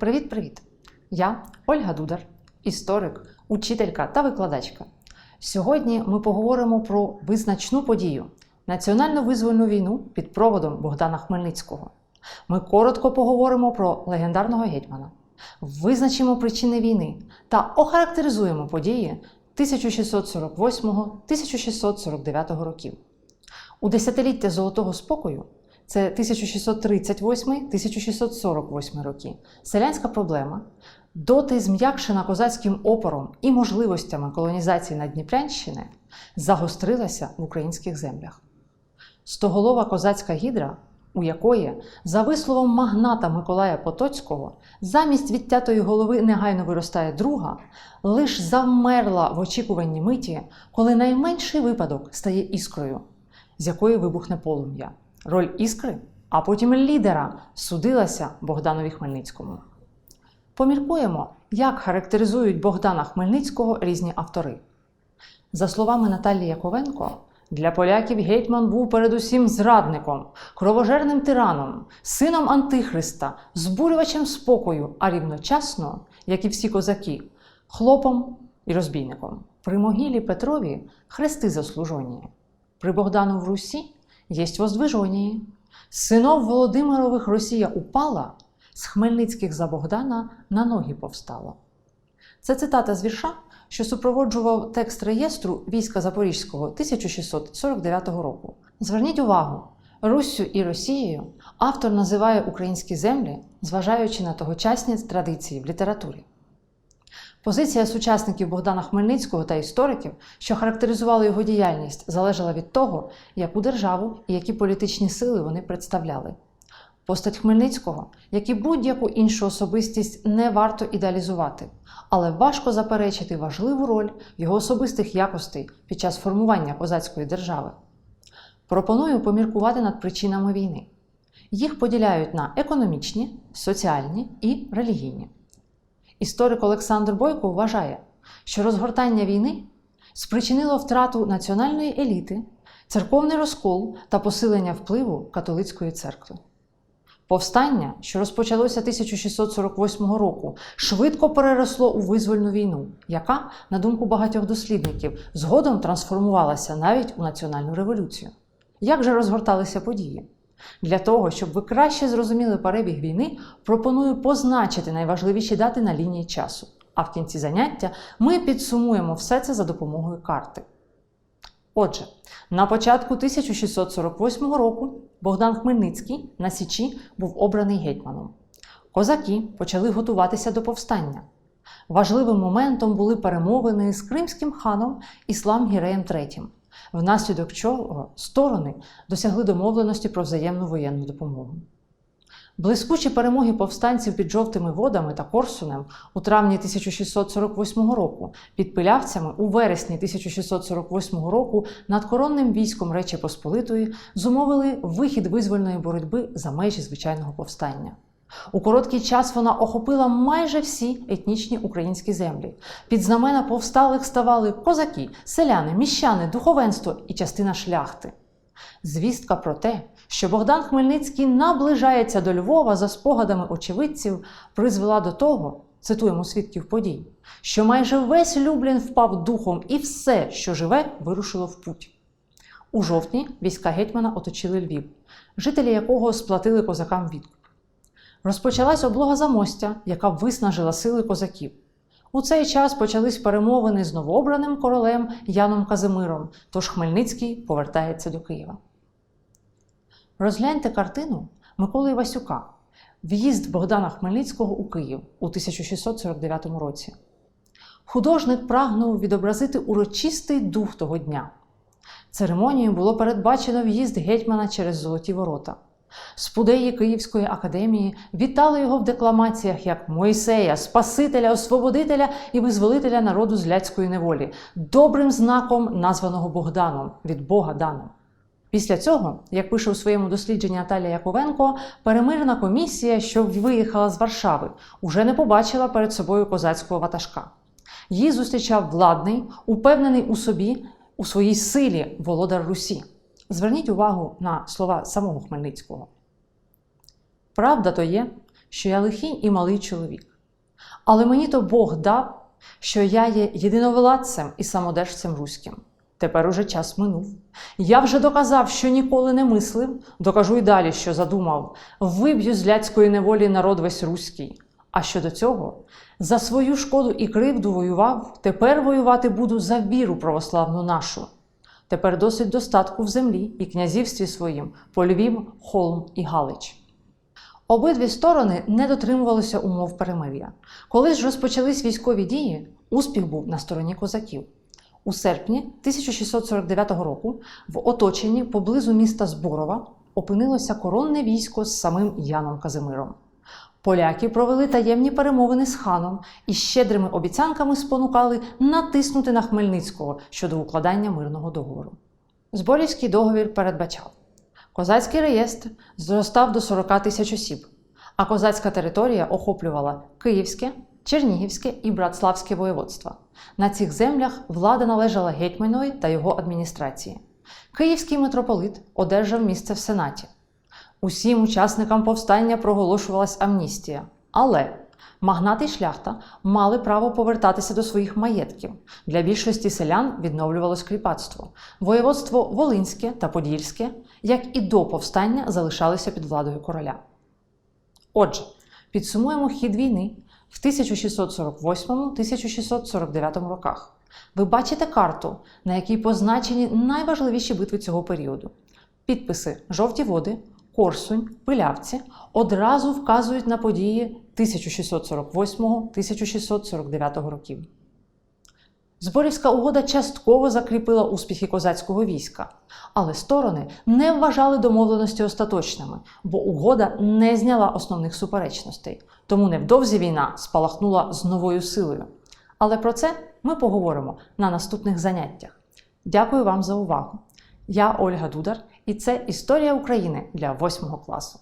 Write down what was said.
Привіт-привіт! Я Ольга Дудар, історик, учителька та викладачка. Сьогодні ми поговоримо про визначну подію національно визвольну війну під проводом Богдана Хмельницького. Ми коротко поговоримо про легендарного гетьмана, визначимо причини війни та охарактеризуємо події 1648-1649 років. У десятиліття Золотого спокою це 1638-1648 роки. Селянська проблема, доти зм'якшена козацьким опором і можливостями колонізації Надніпрянщини, загострилася в українських землях. Стоголова козацька гідра, у якої, за висловом магната Миколая Потоцького, замість відтятої голови негайно виростає друга, лиш завмерла в очікуванні миті, коли найменший випадок стає іскрою, з якої вибухне полум'я. Роль іскри, а потім лідера судилася Богданові Хмельницькому. Поміркуємо, як характеризують Богдана Хмельницького різні автори. За словами Наталії Яковенко, для поляків гетьман був передусім зрадником, кровожерним тираном, сином Антихриста, збурювачем спокою, а рівночасно, як і всі козаки, хлопом і розбійником. При могилі Петрові хрести заслужені. При Богдану в Русі єсть воздвижонії. Синов Володимирових Росія упала, з Хмельницьких за Богдана на ноги повстала. Це цитата з вірша, що супроводжував текст реєстру війська Запорізького 1649 року. Зверніть увагу, Руссю і Росією автор називає українські землі, зважаючи на тогочасні традиції в літературі. Позиція сучасників Богдана Хмельницького та істориків, що характеризували його діяльність, залежала від того, яку державу і які політичні сили вони представляли. Постать Хмельницького, як і будь-яку іншу особистість, не варто ідеалізувати, але важко заперечити важливу роль його особистих якостей під час формування козацької держави. Пропоную поміркувати над причинами війни. Їх поділяють на економічні, соціальні і релігійні. Історик Олександр Бойко вважає, що розгортання війни спричинило втрату національної еліти, церковний розкол та посилення впливу католицької церкви. Повстання, що розпочалося 1648 року, швидко переросло у визвольну війну, яка, на думку багатьох дослідників, згодом трансформувалася навіть у національну революцію. Як же розгорталися події? Для того, щоб ви краще зрозуміли перебіг війни, пропоную позначити найважливіші дати на лінії часу. А в кінці заняття ми підсумуємо все це за допомогою карти. Отже, на початку 1648 року Богдан Хмельницький на Січі був обраний гетьманом. Козаки почали готуватися до повстання. Важливим моментом були перемовини з кримським ханом Іслам Гіреєм III, внаслідок чого сторони досягли домовленості про взаємну воєнну допомогу. Блискучі перемоги повстанців під жовтими водами та Корсунем у травні 1648 року, під пилявцями у вересні 1648 року над коронним військом Речі Посполитої зумовили вихід визвольної боротьби за межі звичайного повстання. У короткий час вона охопила майже всі етнічні українські землі. Під знамена повсталих ставали козаки, селяни, міщани, духовенство і частина шляхти. Звістка про те, що Богдан Хмельницький наближається до Львова за спогадами очевидців, призвела до того, цитуємо свідків подій, що майже весь Люблін впав духом і все, що живе, вирушило в путь. У жовтні війська гетьмана оточили Львів, жителі якого сплатили козакам відкуп. Розпочалась облога замостя, яка виснажила сили козаків. У цей час почались перемовини з новообраним королем Яном Казимиром, тож Хмельницький повертається до Києва. Розгляньте картину Миколи Івасюка В'їзд Богдана Хмельницького у Київ у 1649 році. Художник прагнув відобразити урочистий дух того дня. Церемонією було передбачено в'їзд гетьмана через Золоті ворота. Спудеї Київської академії вітали його в декламаціях як Мойсея, Спасителя, Освободителя і визволителя народу з ляцької неволі, добрим знаком, названого Богданом від Бога даним. Після цього, як пише у своєму дослідженні Наталія Яковенко, перемирна комісія, що виїхала з Варшави, уже не побачила перед собою козацького ватажка. Її зустрічав владний, упевнений у собі, у своїй силі володар Русі. Зверніть увагу на слова самого Хмельницького. Правда то є, що я лихий і малий чоловік. Але мені то Бог дав, що я є єдиновладцем і самодержцем руським. Тепер уже час минув. Я вже доказав, що ніколи не мислив, докажу й далі, що задумав, виб'ю з ляцької неволі народ весь руський. А щодо цього, за свою шкоду і кривду воював, тепер воювати буду за віру православну нашу. Тепер досить достатку в землі і князівстві своїм по Львів, Холм і Галич. Обидві сторони не дотримувалися умов перемир'я. Коли ж розпочались військові дії, успіх був на стороні козаків. У серпні 1649 року в оточенні поблизу міста Зборова опинилося коронне військо з самим Яном Казимиром. Поляки провели таємні перемовини з ханом і щедрими обіцянками спонукали натиснути на Хмельницького щодо укладання мирного договору. Зборівський договір передбачав козацький реєстр зростав до 40 тисяч осіб, а козацька територія охоплювала Київське, Чернігівське і Братславське воєводства. На цих землях влада належала гетьманові та його адміністрації. Київський митрополит одержав місце в Сенаті. Усім учасникам повстання проголошувалась амністія. Але магнати й шляхта мали право повертатися до своїх маєтків. Для більшості селян відновлювалось кріпацтво. Воєводство Волинське та Подільське, як і до повстання, залишалися під владою короля. Отже, підсумуємо хід війни в 1648-1649 роках. Ви бачите карту, на якій позначені найважливіші битви цього періоду. Підписи Жовті води, Корсунь, Пилявці одразу вказують на події 1648-1649 років. Зборівська угода частково закріпила успіхи козацького війська, але сторони не вважали домовленості остаточними, бо угода не зняла основних суперечностей. Тому невдовзі війна спалахнула з новою силою. Але про це ми поговоримо на наступних заняттях. Дякую вам за увагу! Я Ольга Дудар, і це історія України для 8 класу.